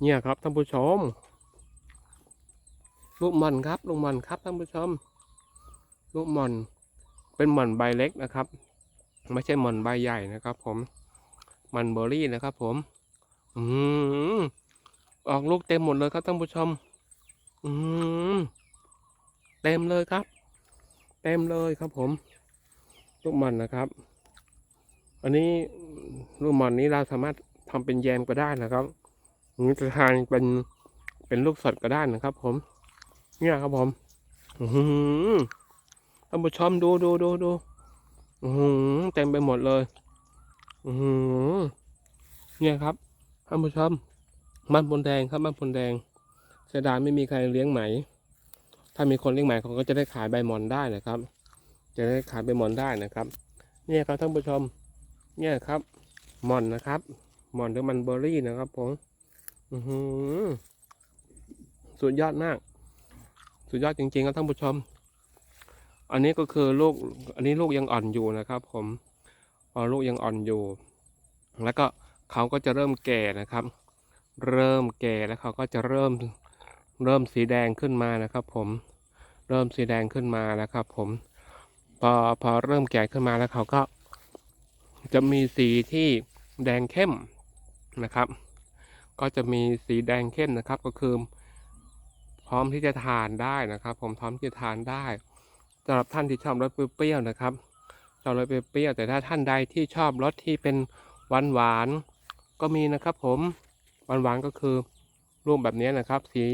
เนี่ยครับท่านผู้ชม ลูกหม่อนครับลูกหม่อนครับท่านผู้ชม ลูกหม่อนเป็นหม่อนใบเล็กนะครับ ไม่ใช่หม่อนใบใหญ่นะครับ ผมมันเบอร์รี่นะครับ ผม อืมออกลูกเต็มหมดเลยครับท่านผู้ชม อืมเต็มเลยครับ เต็มเลยครับผม ลูกหม่อนนะครับ อันนี้ลูกหม่อนนี้เราสามารถทำเป็นแยมก็ได้นะครับ หรือจะทานเป็นเป็นลูกสดก็ได้นะครับ ผม เนี่ยครับผมอือท่านผู้ชมดูดูดูดูอือเต็มไปหมดเลยอือเนี่ยครับท่านผู้ชมบ้านพลแดงครับบ้านพลแดงเสียดายไม่มีใครเลี้ยงไหม ถ้ามีคนเลี้ยงไหมเขาก็จะได้ขายใบหมอนได้นะครับ จะได้ขายใบหมอนได้นะครับ เนี่ยครับท่านผู้ชม เนี่ยครับหมอนนะครับหมอนหรือมันเบอร์รี่นะครับผม อือสุดยอดมาก สุดยอดจริงๆครับท่านผู้ชม อันนี้ก็คือลูก อันนี้ลูกยังอ่อนอยู่นะครับ ผมลูกยังอ่อนอยู่ แล้วก็เขาก็จะเริ่มแก่นะครับ เริ่มแก่แล้วเขาก็จะเริ่มเริ่มสีแดงขึ้นมานะครับ ผม เริ่มสีแดงขึ้นมาแล้วครับ ผม พอพอเริ่มแก่ขึ้นมาแล้วเขาก็ จะมีสีที่แดงเข้มนะครับ ก็จะมีสีแดงเข้มนะครับ ก็คือ พร้อมที่จะทานได้นะครับ ผมพร้อมที่จะทานได้สำหรับท่านที่ชอบรสเปรี้ยวนะครับชอบรสเปรี้ยวแต่ถ้าท่านใดที่ชอบรสที่เป็นหวานหวานก็มีนะครับ ผมหวานหวานก็คือรูปแบบนี้นะครับ สี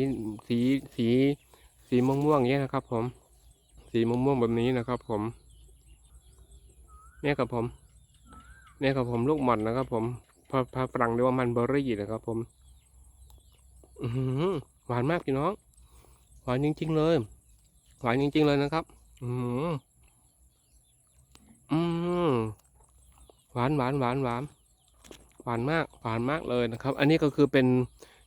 สีสีสีม่วงๆอย่างเงี้ยนะครับ ผม สีม่วงๆแบบนี้นะครับ ผมเนี่ยครับผมเนี่ยครับผมลูกหม่อนนะครับ ผม พอพอฝรั่งเรียกว่ามันเบอร์รี่นะครับผมอือหือหวานมากพี่น้อง หวานจริง ๆ เลย หวานจริง ๆ เลยนะครับ อืมอืมหวานหวานหวานหวานหวานมากหวานมากเลยนะครับ อันนี้ก็คือเป็น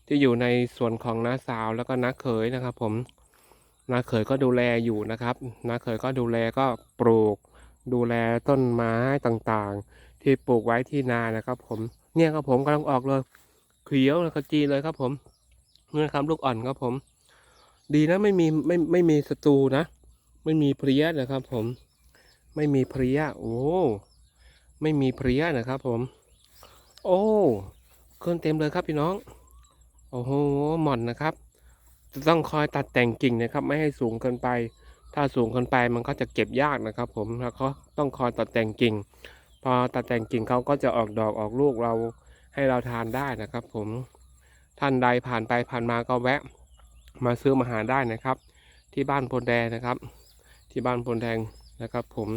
ที่อยู่ในส่วนของน้าสาวแล้วก็น้าเขยนะครับ ผมน้าเขยก็ดูแลอยู่นะครับน้าเขยก็ดูแลก็ปลูก ดูแลต้นไม้ต่างๆ ที่ปลูกไว้ที่นานะครับ ผม เนี่ยครับผมกำลังออกเลยเขียวแล้วก็จีเลยครับผมเนี่ยครับลูกอ่อนครับผม ดีนะไม่มีไม่ไม่มีศัตรูนะ ไม่มีเพลี้ยนะครับ ผม ไม่มีเพลี้ยโอ้ไม่มีเพลี้ยนะครับ ผม โอ้เครื่องเต็มเลยครับพี่น้อง โอ้โหหม่อนนะครับ จะต้องคอยตัดแต่งกิ่งนะครับ ไม่ให้สูงเกินไป ถ้าสูงเกินไปมันก็จะเก็บยากนะครับ ผมแล้วก็ต้องคอยตัดแต่งกิ่ง พอตัดแต่งกิ่งเขาก็จะออกดอกออกลูกเราให้เราทานได้นะครับ ผมท่านใดผ่านไปผ่านมาก็แวะ มาซื้อมาหาได้นะครับ ที่บ้านพลแดงนะครับ ที่บ้านพลแดงนะครับ ผม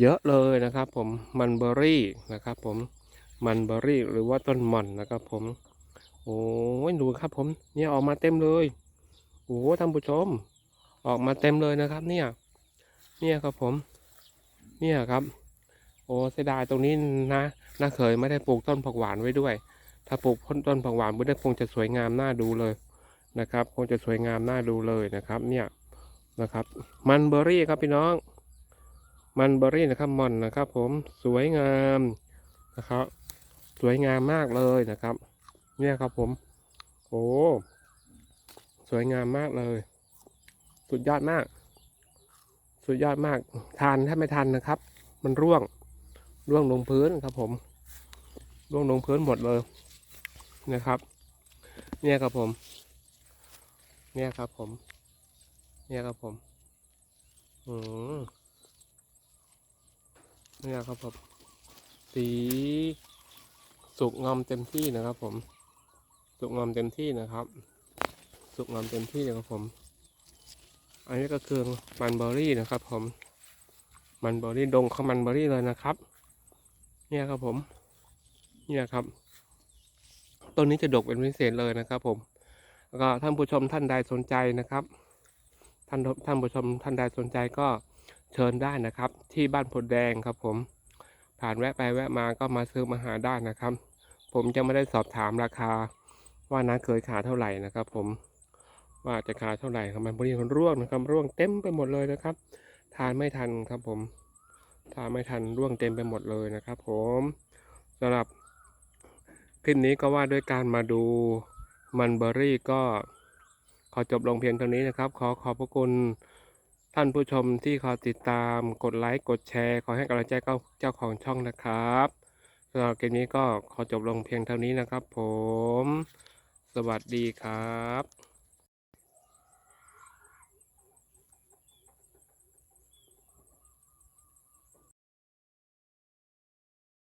เยอะเลยนะครับ ผมมันเบอร์รี่นะครับ ผมมันเบอร์รี่หรือว่าต้นหม่อนนะครับ ผมโอ้ยดูครับ ผมเนี่ยออกมาเต็มเลยโอ้ท่านผู้ชม ออกมาเต็มเลยนะครับ เนี่ย เนี่ยครับผม เนี่ยครับ โอ้เสียดายตรงนี้นะน้าเคยไม่ได้ปลูกต้นผักหวานไว้ด้วย ถ้าปลูกต้นผักหวานไว้ได้คงจะสวยงามน่าดูเลยนะครับคงจะสวยงามน่าดูเลยนะครับ เนี่ยนะครับ มันเบอร์รี่ครับพี่น้อง มันเบอร์รี่นะครับมอนนะครับ ผมสวยงามนะครับ สวยงามมากเลยนะครับ เนี่ยครับผมโอ้สวยงามมากเลย สุดยอดมาก สุดยอดมากทานถ้าไม่ทันนะครับ มันร่วง ร่วงลงพื้นครับผมร่วงลงพื้นหมดเลยนะครับ เนี่ยครับผม เนี่ยครับผม เนี่ยครับผมอืมเนี่ยครับผมสีสุกงอมเต็มที่นะครับ ผม สุกงอมเต็มที่นะครับ สุกงอมเต็มที่นะครับผม อันนี้ก็คือมันเบอร์รี่นะครับ ผม มันเบอร์รี่ดงข้าวมันเบอร์รี่เลยนะครับ เนี่ยครับผมเนี่ยครับต้นนี้จะดกเป็นพิเศษเลยนะครับ ผม แล้วก็ท่านผู้ชมท่านใดสนใจนะครับ ท่านท่านผู้ชมท่านใดสนใจก็เชิญได้นะครับ ที่บ้านพลแดงครับ ผม ผ่านแวะไปแวะมาก็มาซื้อมาหาได้นะครับ ผมจะไม่ได้สอบถามราคา ว่าน้าเคยขายเท่าไหร่นะครับ ผมว่าจะขายเท่าไหร่ครับมันบริคนร่วงนะครับ ร่วงเต็มไปหมดเลยนะครับ ทานไม่ทันครับผม ทาไม่ทันร่วงเต็มไปหมดเลยนะครับ ผมสำหรับคลิปนี้ก็ว่าด้วยการมาดูมันเบอรี่ก็ขอจบลงเพียงเท่านี้นะครับ ขอขอบพระคุณท่านผู้ชมที่คอยติดตามกดไลค์กดแชร์ขอให้กำลังใจเจ้าของช่องนะครับสำหรับเกมนี้ก็ขอจบลงเพียงเท่านี้นะครับ ผม สวัสดีครับ